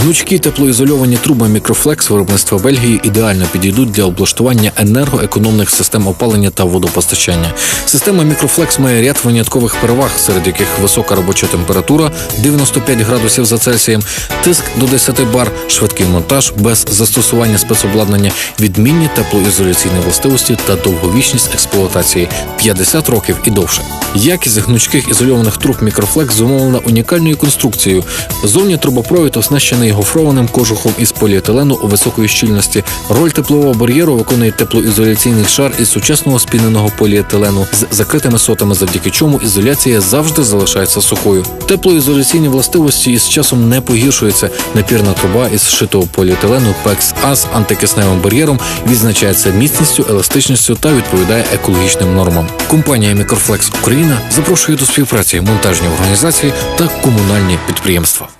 Гнучкі теплоізольовані труби Мікрофлекс виробництва Бельгії ідеально підійдуть для облаштування енергоекономних систем опалення та водопостачання. Система Мікрофлекс має ряд виняткових переваг, серед яких висока робоча температура 95 градусів за Цельсієм, тиск до 10 бар, швидкий монтаж без застосування спецобладнання, відмінні теплоізоляційні властивості та довговічність експлуатації 50 років і довше. Якість гнучких ізольованих труб Мікрофлекс зумовлена унікальною конструкцією. Зовні трубопровід оснащений гофрованим кожухом із поліетилену у високої щільності. Роль теплового бар'єру виконує теплоізоляційний шар із сучасного спіненого поліетилену з закритими сотами, завдяки чому ізоляція завжди залишається сухою. Теплоізоляційні властивості із часом не погіршуються. Напірна труба із шитого поліетилену PEX A з антикисневим бар'єром відзначається міцністю, еластичністю та відповідає екологічним нормам. Компанія Мікрофлекс Україна запрошує до співпраці монтажні організації та комунальні підприємства.